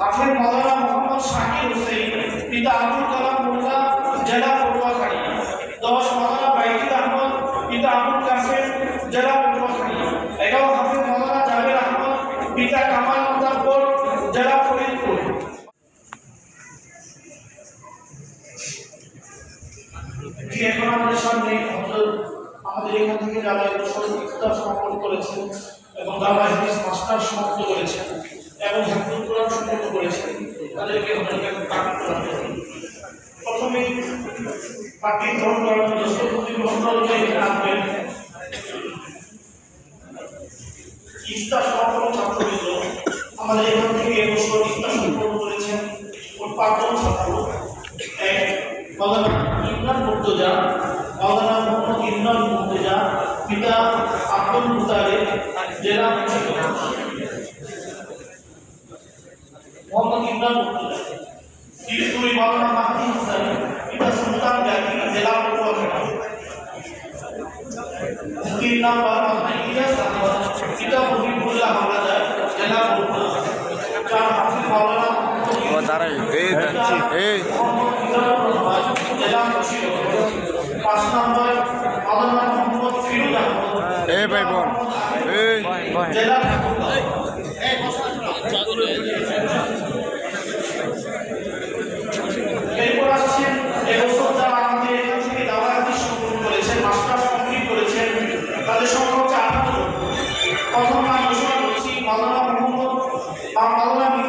হাফেজ মাওলানা মোহাম্মদ শাকির হোসেন, পিতা আব্দুল কালাম মোল্লা, জেলা পটুয়াখালী। দশ মাওলানা বাইকুল আহমদ, পিতা আবুল কাসেম জেলা পটুয়াখালী। এগারো হাফেজ মাওলানা জাবির আহমদ, পিতা কামাল মুজাফর জেলা ফরিদপুর। আমাদের এখান থেকে যারা সমাপন করেছেন এবং দাবা মাস্টার সমাপ্ত করেছেন এবং হাফিজুল কোরআন সমাপ্ত করেছেন তাদেরকে পাঠি প্রদান করবেন প্রথমে গ্রহণ করার জন্য সত্যি গ্রহণ করার জন্য ইফতার সমাপন ছাত্রবৃন্দ, আমাদের এখান থেকে এবছর করেছেন ওর ছাত্র। এক, মাওলানা ইমরান মুর্তজা, মাওলানা মোহাম্মদ ইমরান মুর্তজা, পিতা আব্দুল মুতালিব, জেলা মুন্সিগঞ্জ মোহাম্মদ ইমরান মুর্তজা তিরিশপুরি মাওলানা মাহদি হাসান পিতা সুলতান গাজী জেলা পটুয়াখালী তিন নাম মাওলানা ইলিয়াস আহমদ পিতা মুহিবুল্লাহ হাওলাদার জেলা বগুড়া চার হাফিজ মাওলানা দাঁড়াই। এই যাচ্ছি এই। পাঁচ নম্বর মাওলানা মোহাম্মদ ফিরুজ আহমদ। এই ভাই বোন এই। জেলা ঠাকুরগাঁও এরপর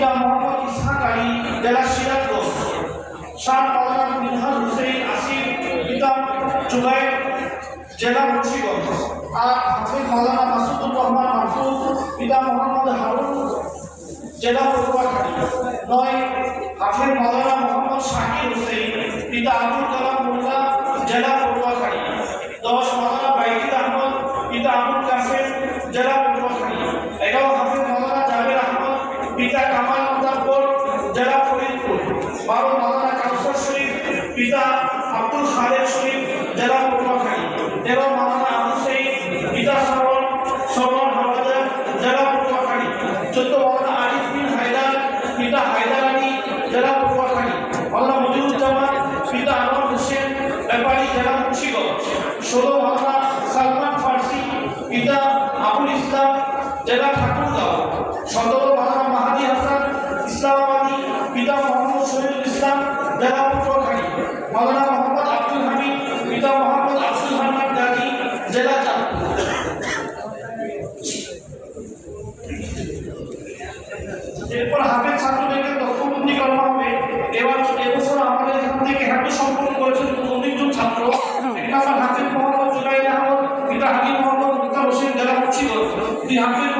পিতা মোহাম্মদ ইসহাক আলী জেলা সিরাজগঞ্জ। সাত মাওলানা মিনহাজ হুসেন আসিফ পিতা জুবাইর জেলা মুন্সিগঞ্জ। আট হাফিজ মাওলানা মাসুদুর রহমান মাহফুজ পিতা মোহাম্মদ হারুন, জেলা পটুয়াখালী। নয়, হাফিজ মাওলানা মোহাম্মদ শাকির হোসেন পিতা আব্দুল কালাম মোল্লা জেলা পটুয়াখালী দশ মাওলানা বাইকুল আহমদ পিতা আবুল কাসেম জেলা পটুয়াখালী এগারো হাফিজ মাওলানা জাবির আহমদ পিতা কামাল মুজাফর জেলা ফরিদপুর বারো মাওলানা কাউসার শরীফ পিতা আব্দুল খালেদ শরীফ জেলা মাওলানা মোহাম্মদ আব্দুল হামিদ, পিতা মোহাম্মদ আব্দুল হান্নান গাজী, জেলা চাঁদপুর। এরপর হাফেজ ছাত্রদেরকে তথ্যবন্দি করা হবে। এবার এবছর আমাদের এখান থেকে হাফেজ সম্পন্ন করেছেন জন ছাত্র। এক নম্বর হাফিজ মোহাম্মদ জুবাইর আহমদ, পিতা হাবিব মোহাম্মদ মুক্তা হোসেন জেলা মুন্সিগঞ্জ দুই হাফিজ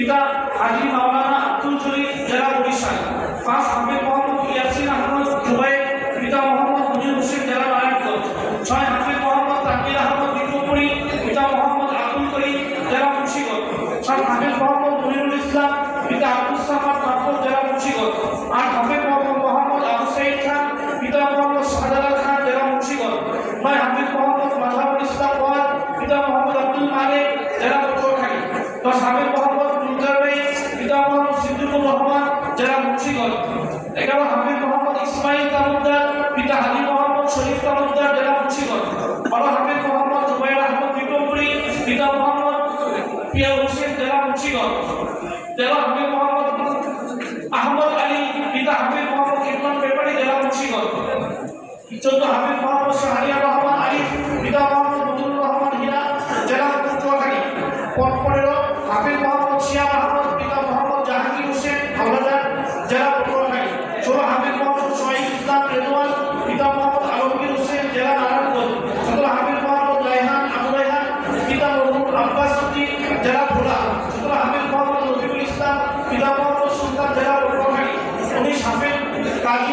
পিতা হাজি মাওলানা আব্দুল জলিল জেলা বরিশাল। পাঁচ হাফেজ মোহাম্মদ ইয়াসিন আহমদ জুবাই পিতা মোহাম্মদ মুজিব হোসেন জেলা নারায়ণগঞ্জ। ছয় হাফেজ মোহাম্মদ তাকির আহমদ বিক্রমপুরী পিতা মোহাম্মদ আব্দুল করিম জেলা মুন্সিগঞ্জ। সাত হাফেজ মোহাম্মদ মনিরুল ইসলাম, পিতা আব্দুল সামাদ মাহমুদ জেলা মুন্সিগঞ্জ। আট হাফেজ মোহাম্মদ মোহাম্মদ আবু সাইদ খান, পিতা মোহাম্মদ শাহজালাল খান জেলা মুন্সিগঞ্জ। নয় হাফেজ মোহাম্মদ মাঝাবুল ইসলাম পিতা মোহাম্মদ আব্দুল মালিক জেলা পটুয়াখালী। দশ হাফেজ চোদ্দ হাবিব মোহাম্মদ শাহরিয়া রহমান, আলী মিতা মোহাম্মদ মুজুর রহমান, হীরা, জেলা পটুয়াখালী পনেরো, হাবিব মোহাম্মদ শিয়াম আহমদ পিতা মোহাম্মদ, জাহাঙ্গীর হোসেন, হাওলাদার, জেলা পটুয়াখালী ষোলো হাবিব মোহাম্মদ সোহাইব ইসলাম রেদওয়ান পিতা মোহাম্মদ, আলমগীর হোসেন, জেলা নারায়ণগঞ্জ। সতেরো হাবিব মোহাম্মদ, রায়হান, আবু রায়হান পিতা মরহুর আব্বাস উদ্দিন, জেলা ভোলা। সতেরো হাবিব মোহাম্মদ রফিকুল ইসলাম পিতা মোহাম্মদ, সুলতান, জেলা পটুয়াখালী উনিশ হাফিজ কাজী